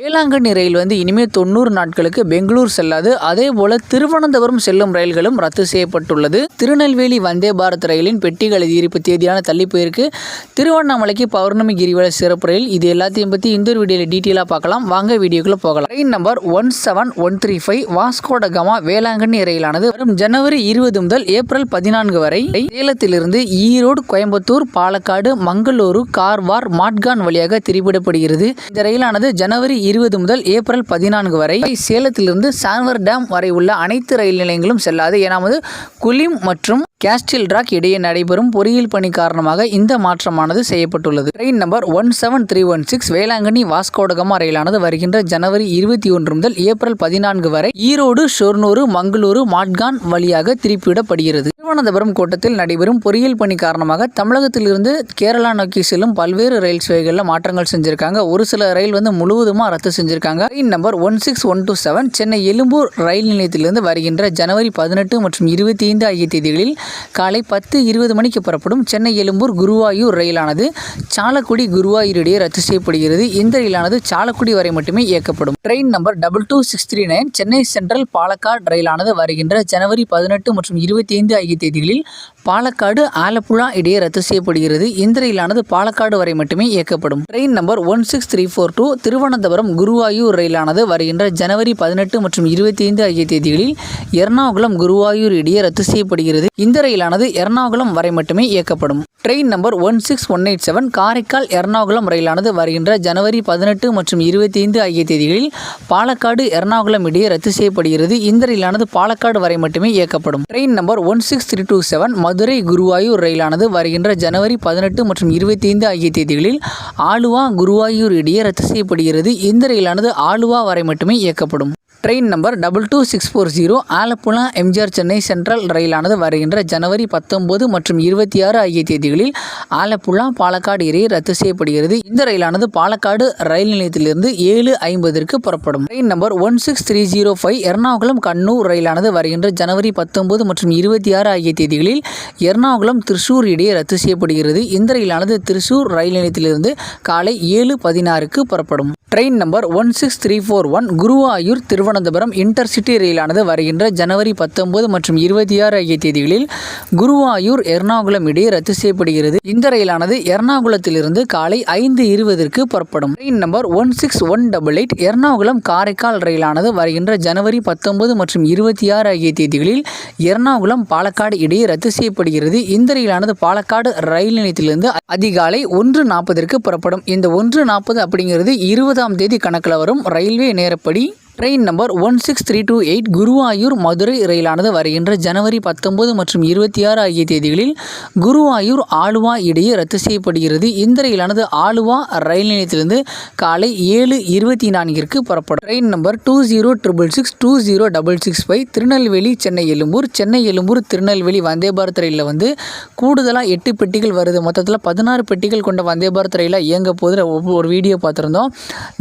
வேளாங்கண்ணி ரயில் வந்து இனிமேல் தொண்ணூறு நாட்களுக்கு பெங்களூர் செல்லாது. அதே போல திருவனந்தபுரம் செல்லும் ரயில்களும் ரத்து செய்யப்பட்டுள்ளது. திருநெல்வேலி வந்தே பாரத் ரயிலின் பெட்டிகள் இருப்பு தேதியான தள்ளி போயிருக்கு. திருவண்ணாமலைக்கு பௌர்ணமி கிரிவல சிறப்பு ரயில். இது எல்லாத்தையும் பற்றி இந்த ஒரு வீடியோவில் டீட்டெயிலாக பார்க்கலாம். வாங்க வீடியோக்குள்ளே போகலாம். Train number one seven one three five Vasco da Gama Velankanni ரயிலானது வரும் ஜனவரி இருபது முதல் ஏப்ரல் பதினான்கு வரை. சேலத்திலிருந்து ஈரோடு கோயம்புத்தூர் பாலக்காடு மங்களூரு கார்வார் மாட்கான் வழியாக திரிபிடப்படுகிறது. இந்த ரயிலானது ஜனவரி இருபது முதல் ஏப்ரல் பதினான்கு வரை சேலத்திலிருந்து சான்வர் டேம் வரை உள்ள அனைத்து ரயில் நிலையங்களும் செல்லாது. ஏனாவது குலிம் மற்றும் கேஸ்டில் ராக் இடையே நடைபெறும் பொறியியல் பணி காரணமாக இந்த மாற்றமானது செய்யப்பட்டுள்ளது. Train number one seven three one six Velankanni Vasco da Gama ரயிலானது வருகின்ற ஜனவரி இருபத்தி ஒன்று முதல் ஏப்ரல் பதினான்கு வரை ஈரோடு ஷொர்ணூர் மங்களூரு மாட்கான் வழியாக திருப்பிவிடப்படுகிறது. திருவனந்தபுரம் கோட்டத்தில் நடைபெறும் பொறியியல் பணி காரணமாக தமிழகத்திலிருந்து கேரளா நோக்கி செல்லும் பல்வேறு ரயில் சேவைகளில் மாற்றங்கள் செஞ்சிருக்காங்க. ஒரு சில ரயில் வந்து முழுவதுமாக ரத்து செஞ்சிருக்காங்க. Train number one six one two seven Chennai Ezhumbur ரயில் நிலையத்திலிருந்து வருகின்ற ஜனவரி பதினெட்டு மற்றும் இருபத்தி ஐந்து ஆகிய தேதிகளில் காலை பத்து இருபது மணிக்கு புறப்படும் சென்னை எழும்பூர் குருவாயூர் ரயிலானது சாலக்குடி குருவாயூர் இடையே ரத்து செய்யப்படுகிறது. இந்த ரயிலானது சாலக்குடி வரை மட்டுமே இயக்கப்படும். Train number double two six three nine Chennai central Palakkad ரயிலானது வருகின்ற ஜனவரி பதினெட்டு மற்றும் இருபத்தி ஐந்து ஆகிய தேதிகளில் பாலக்காடு ஆலப்புழா இடையே ரத்து செய்யப்படுகிறது. இந்த ரயிலானது பாலக்காடு வரை மட்டுமே இயக்கப்படும். Train number one six three four two Thiruvananthapuram Guruvayur ரயிலானது வருகின்ற ஜனவரி பதினெட்டு மற்றும் இருபத்தி ஐந்து ஆகிய தேதிகளில் எர்ணாகுளம் குருவாயூர் இடையே ரத்து செய்யப்படுகிறது. இந்த ரயிலானது எர்ணாகுளம் வரை மட்டுமே இயக்கப்படும். Train number one six one eight seven Karaikal Ernakulam ரயிலானது வருகின்ற ஜனவரி பதினெட்டு மற்றும் இருபத்தி ஐந்து ஆகிய தேதிகளில் பாலக்காடு எர்ணாகுளம் இடையே ரத்து செய்யப்படுகிறது. இந்த ரயிலானது பாலக்காடு வரை மட்டுமே இயக்கப்படும். Train number one six three two seven Madurai Guruvayur ரயிலானது வருகின்ற ஜனவரி பதினெட்டு மற்றும் இருபத்தி ஐந்து ஆகிய தேதிகளில் ஆலுவா குருவாயூர் இடையே ரத்து செய்யப்படுகிறது. இந்த ரயிலானது ஆலுவா வரை மட்டுமே இயக்கப்படும். Train number double two six four zero Alappuzha MGR Chennai central ரயிலானது வருகின்ற ஜனவரி பத்தொன்பது மற்றும் இருபத்தி ஆறு ஆகிய தேதிகளில் ஆலப்புழா பாலக்காடு இடையே ரத்து செய்யப்படுகிறது. இந்த ரயிலானது பாலக்காடு ரயில் நிலையத்திலிருந்து ஏழு ஐம்பதற்கு புறப்படும். Train number one six three zero five Ernakulam Kannur ரயிலானது வருகின்ற ஜனவரி பத்தொன்பது மற்றும் இருபத்தி ஆறு ஆகிய தேதிகளில் எர்ணாகுளம் திருச்சூர் இடையே ரத்து செய்யப்படுகிறது. இந்த ரயிலானது திருச்சூர் ரயில் நிலையத்திலிருந்து காலை ஏழு பதினாறுக்கு புறப்படும். Train number one six three four one Guruvayur Thiruvananthapuram intercity ரயிலானது வருகின்ற ஜனவரி பத்தொன்பது மற்றும் இருபத்தி ஆறு ஆகிய தேதிகளில் குருவாயூர் எர்ணாகுளம் இடையே ரத்து செய்யப்படுகிறது. இந்த ரயிலானது எர்ணாகுளத்திலிருந்து காலை ஐந்து இருபதற்கு புறப்படும். Train number one six one double eight Ernakulam Karaikal ரயிலானது வருகின்ற ஜனவரி பத்தொன்பது மற்றும் இருபத்தி ஆறு ஆகிய தேதிகளில் எர்ணாகுளம் பாலக்காடு இடையே ரத்து செய்யப்படுகிறது. இந்த ரயிலானது பாலக்காடு ரயில் நிலையத்திலிருந்து அதிகாலை ஒன்று நாற்பதற்கு புறப்படும். இந்த ஒன்று நாற்பது அப்படிங்கிறது இருபதாம் தேதி கணக்கில் வரும் ரயில்வே நேரப்படி train number one six three two eight Guruvayur Madurai ரயிலானது வருகின்ற ஜனவரி பத்தொன்பது மற்றும் இருபத்தி ஆறு ஆகிய தேதிகளில் குருவாயூர் ஆலுவா இடையே ரத்து செய்யப்படுகிறது. இந்த ரயிலானது ஆலுவா ரயில் நிலையத்திலிருந்து காலை ஏழு இருபத்தி நான்கிற்கு புறப்படும். Train number two zero triple six two zero double six five Tirunelveli Chennai Ezhumbur. Chennai Ezhumbur Tirunelveli Vande Bharat ரயிலில் வந்து கூடுதலாக எட்டு பெட்டிகள் வருது. மொத்தத்தில் பதினாறு பெட்டிகள் கொண்ட வந்தே பாரத் ரயிலாக இயங்க போது ஒரு வீடியோ பார்த்துருந்தோம்.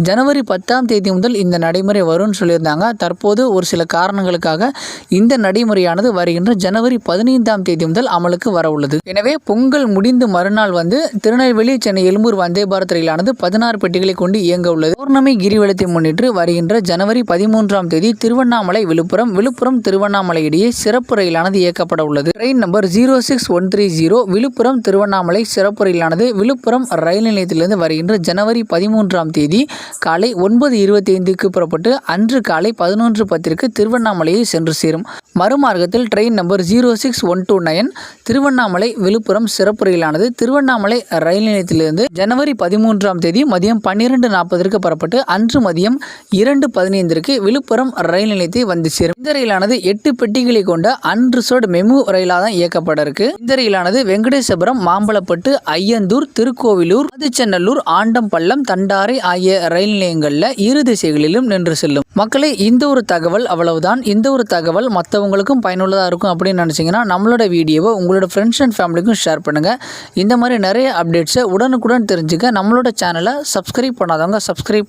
ஜனவரி பத்தாம் தேதி முதல் இந்த நடைமுறை வரும். வரும்னு சொல்லியிருந்தாங்க. தற்போது ஒரு சில காரணங்களுக்காக இந்த நடைமுறையானது வருகின்ற ஜனவரி பதினைந்தாம் தேதி முதல் அமலுக்கு வர உள்ளது. எனவே பொங்கல் முடிந்து மறுநாள் வந்து திருநெல்வேலி சென்னை எழும்பூர் வந்தே பாரத் ரயிலானது பதினாறு பெட்டிகளை கொண்டு இயங்க உள்ளது. பௌர்ணமி கிரிவலத்தை முன்னிட்டு வருகின்ற ஜனவரி பதிமூன்றாம் தேதி திருவண்ணாமலை விழுப்புரம் விழுப்புரம் திருவண்ணாமலை இடையே சிறப்பு ரயிலானது இயக்கப்பட உள்ளது. Train number zero six one three zero Villupuram Tiruvannamalai சிறப்பு ரயிலானது விழுப்புரம் ரயில் நிலையத்திலிருந்து வருகின்ற ஜனவரி பதிமூன்றாம் தேதி காலை ஒன்பது இருபத்தி ஐந்துக்கு புறப்பட்டு அன்று காலை பதினொன்று பத்திற்கு திருவண்ணாமலையை சென்று சேரும். மறுமார்க்கத்தில் train number zero six one two nine Tiruvannamalai Villupuram சிறப்பு ரயிலானது திருவண்ணாமலை ரயில் நிலையத்திலிருந்து ஜனவரி பதிமூன்றாம் தேதி மதியம் பன்னிரெண்டு நாற்பதற்கு புறப்பட்டு அன்று மதியம் இரண்டு பதினைந்திற்கு விழுப்புரம் ரயில் நிலையத்தை வந்து சேரும். இந்த ரயிலானது எட்டு பெட்டிகளை கொண்ட அன்ரிசர்வ்டு மெமு ரயிலாக தான் இயக்கப்பட இருக்கு இந்த ரயிலானது வெங்கடேசபுரம் மாம்பலப்பட்டு ஐயந்தூர் திருக்கோவிலூர் ஆதிச்சநல்லூர் ஆண்டம்பள்ளம் தண்டாரை ஆகிய ரயில் நிலையங்களில் இரு திசைகளிலும் நின்று செல்லும். மக்களே இந்த ஒரு தகவல் அவ்வளவுதான். இந்த ஒரு தகவல் மற்றவங்களுக்கும் பயனுள்ளதாக இருக்கும் அப்படின்னு நினச்சிங்கன்னா நம்மளோட வீடியோவை உங்களோட ஃப்ரெண்ட்ஸ் அண்ட் ஃபேமிலிக்கும் ஷேர் பண்ணுங்கள் இந்த மாதிரி நிறைய அப்டேட்ஸை உடனுக்குடன் தெரிஞ்சுக்க நம்மளோட சேனலை சப்ஸ்கிரைப் பண்ணாதவங்க சப்ஸ்கிரைப்